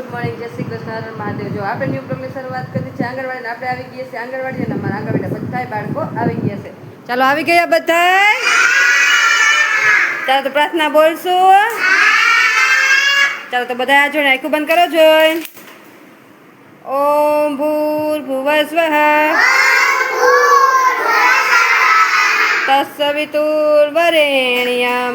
Good morning, જય શ્રી કૃષ્ણ મહાદેવ. જો આપણે ન્યૂ બ્લોગની શરૂઆત કરી છે આંગણવાડી આપણે આવી ગયા છે આંગણવાડી અને અમારા આંગણવાડી બધા બાળકો આવી ગયા છે. ચાલો, આવી ગયા બધા ચાલો, તો પ્રાર્થના બોલશું. ચાલો, તો બધા આ જોડે આખું બંધ કરો, જોઈ. ઓમ ભૂર ભુવ તસ્વિતુર તત્સવિતુર્વરેણ્યમ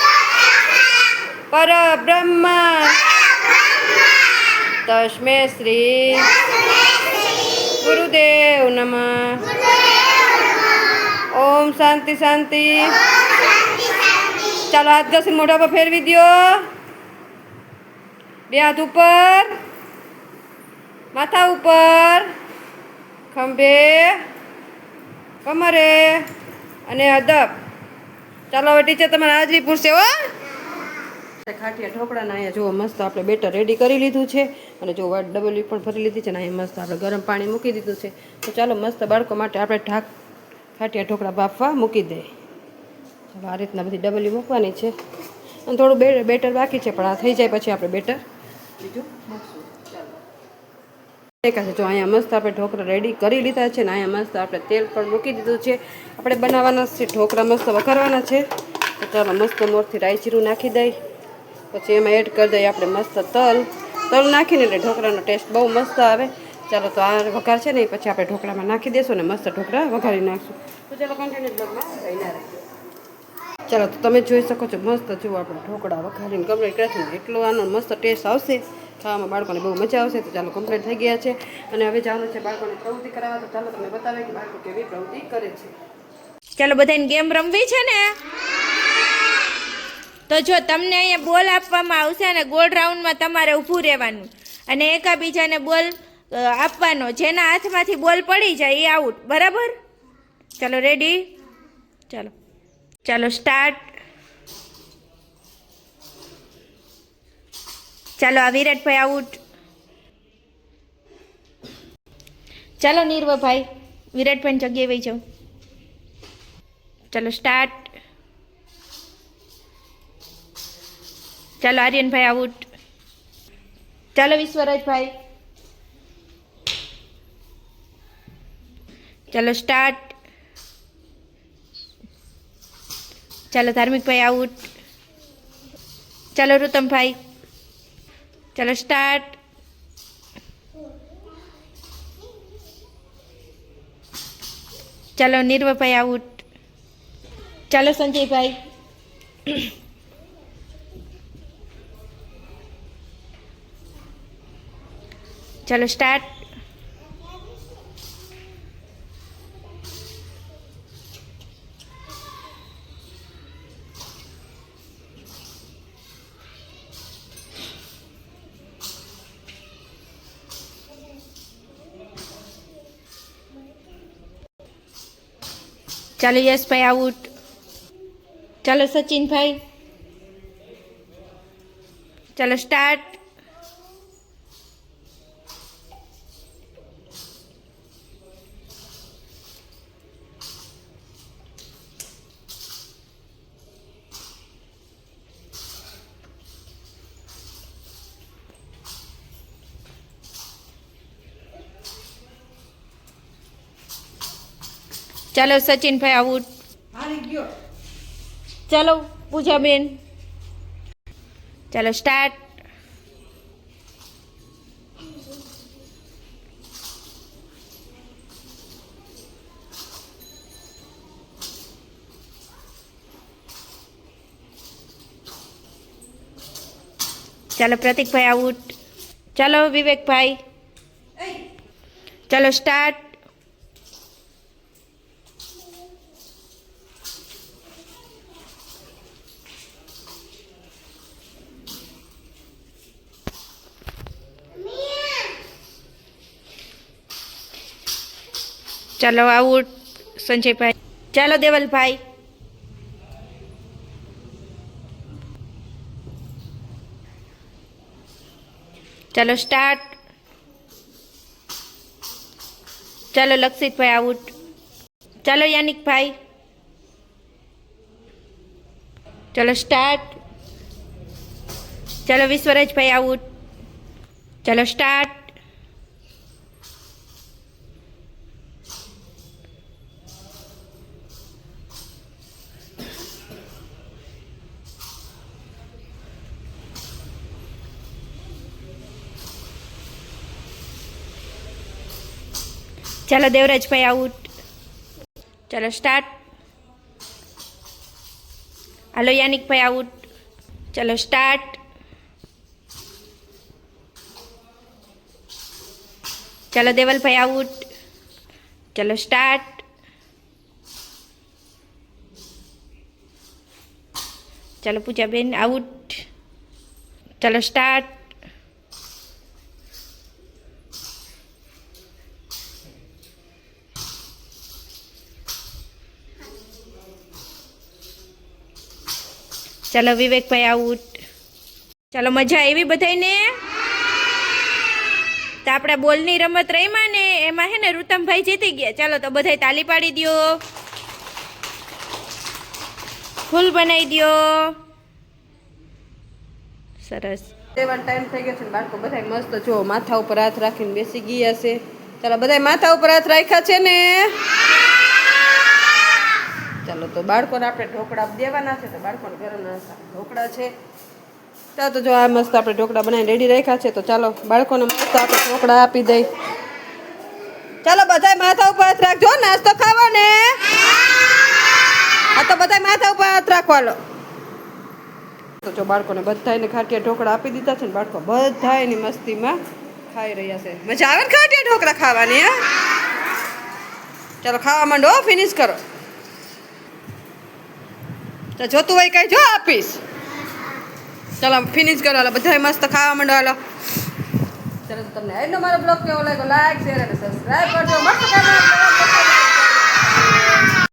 પરબ્રહ્મ તસ્મે શ્રી ગુરુદેવ નમ ઓમ શાંતિ શાંતિ ચાલો હાથ ઘસી મોઢા પર ફેરવી દ્યો બે હાથ ઉપર માથા ઉપર ખંભે કમરે અને અદબ ચાલો હવે ટીચર તમારે હાજરી પૂછશે હો ખાટિયા ઢોકળાના, અહીંયા જો મસ્ત આપણે બેટર રેડી કરી લીધું છે. અને જો ડબલી પણ ભરી લીધી છે ને અહીંયા મસ્ત આપણે ગરમ પાણી મૂકી દીધું છે. તો ચાલો મસ્ત બાળકો માટે આપણે ઢાક ખાટિયા ઢોકળા બાફવા મૂકી દે. ચાલો આ રીતના બધી ડબલી મૂકવાની છે. અને થોડું બેટર બાકી છે, પણ આ થઈ જાય પછી આપણે બેટર. બીજું મૂકશું. છે, જો અહીંયા મસ્ત આપણે ઢોકળા રેડી કરી લીધા છે ને અહીંયા મસ્ત આપણે તેલ પણ મૂકી દીધું છે. આપણે બનાવવાના છે, ઢોકળા મસ્ત વઘારવાના છે. તો ચાલો મસ્ત મોરથી રાઈ જીરું નાખી દઈ. પછી એમાં એડ કરી દઈએ આપણે મસ્ત તલ. તલ નાખીને એટલે ઢોકળાનો ટેસ્ટ બહુ મસ્ત આવે. ચાલો તો આ વઘાર છે ને એ પછી આપણે ઢોકળામાં નાખી દેશું ને મસ્ત ઢોકળા વઘારી નાખશું. ચાલો કન્ટિન્યુ ચાલો તો તમે જોઈ શકો છો મસ્ત જુઓ આપણે ઢોકળા વઘારીને કમ્પ્લીટ કરે છે એટલો આનો મસ્ત ટેસ્ટ આવશે. ખાવામાં બાળકોને બહુ મજા આવશે. તો ચાલો કમ્પ્લીટ થઈ ગયા છે. અને હવે જવાનું છે બાળકોને પ્રવૃત્તિ કરાવવા. તો ચાલો તમને બતાવે કે બાળકો કેવી પ્રવૃત્તિ કરે છે. ચાલો બધાને ગેમ રમવી છે ને? તો જો તમને અહીંયા બોલ આપવામાં આવશે અને ગોળ રાઉન્ડમાં તમારે ઊભું રહેવાનું. અને એકાબીજાને બોલ આપવાનો. જેના હાથમાંથી બોલ પડી જાય એ આઉટ બરાબર? ચાલો રેડી ચાલો. ચાલો સ્ટાર્ટ ચાલો, આ વિરાટભાઈ આઉટ ચાલો, નીરવભાઈ, વિરાટભાઈની જગ્યાએ વહી જાઉં ચાલો સ્ટાર્ટ ચાલો આર્યનભાઈ આઉટ ચાલો વિશ્વરાજભાઈ ચાલો સ્ટાર્ટ ચાલો ધાર્મિકભાઈ આઉટ ચાલો રુતમભાઈ ચાલો સ્ટાર્ટ ચાલો નિર્વભાઈ આઉટ ચાલો સંજયભાઈ ચાલો સ્ટાર્ટ ચાલો યશભાઈ આઉટ. ચાલો સચિનભાઈ ચાલો સ્ટાર્ટ ચાલો સચિનભાઈ ગયો ચાલો પૂજાબેન. ચાલો સ્ટાર્ટ. ચાલો પ્રતિકભાઈ આઉટ. ચાલો વિવેકભાઈ. ચાલો સ્ટાર્ટ. ચાલો આઉટ સંજયભાઈ ચાલો દેવલભાઈ ચાલો સ્ટાર્ટ ચાલો લક્ષિતભાઈ આઉટ ચાલો યાનિકભાઈ ચાલો સ્ટાર્ટ ચાલો વિશ્વરાજભાઈ આઉટ ચાલો સ્ટાર્ટ ચાલો દેવરાજભાઈ આઉટ. ચાલો સ્ટાર્ટ હાલો યાનિકભાઈ આઉટ. ચાલો સ્ટાર્ટ ચાલો દેવલભાઈ આઉટ. ચાલો સ્ટાર્ટ ચાલો પૂજાબેન આઉટ. ચાલો સ્ટાર્ટ ચાલો વિવેકભાઈ આઉટ. ચાલો મજા આવી બધાને તો આપણે બોલની રમત રહીમાં ને, એમાં હે ને રૂતમભાઈ જીતી ગયા. ચાલો તો બધાય તાલી પાડી દ્યો. ફૂલ બનાવી દ્યો. સરસ. સેવન ટાઈમ થઈ ગયો છે બાળકો બધા મસ્ત જો માથા ઉપર હાથ રાખીને બેસી ગયા છે. ચાલો બધા માથા ઉપર હાથ રાખ્યા છે ને? ચાલો તો બાળકોને આપણે ઢોકળા દેવાના છે તો બાળકોને ઘરના ઢોકળા છે. ચાલો તો જો આ મસ્ત આપણે ઢોકળા બનાવીને રેડી રાખ્યા છે, તો ચાલો બાળકોને મસ્ત આપણે ઢોકળા આપી દઈ. ચાલો બધા માથા ઉપર હાથ રાખજો નાસ્તો ખાવો ને? આ તો બધા માથા ઉપર હાથ રાખવાનો તો જો બાળકોને બધાને ખાટિયા ઢોકળા આપી દીધા છે ને બાળકો બધા એની મસ્તીમાં ખાઈ રહ્યા છે. મજા આવે ને ખાટિયા ઢોકળા ખાવાની, હે? ચાલો ખાવા માંડો ફિનિશ કરો. તો જોતું હોય કઈ જો આપીશ. ચાલો ફિનિશ કરો, હાલો બધા મસ્ત ખાવા માંડો, હાલો. ચાલો તમને આજનો મારો બ્લોગ કેવો લાગ્યો? લાઈક શેર અને સબસ્ક્રાઈબ કરજો. મસ્ત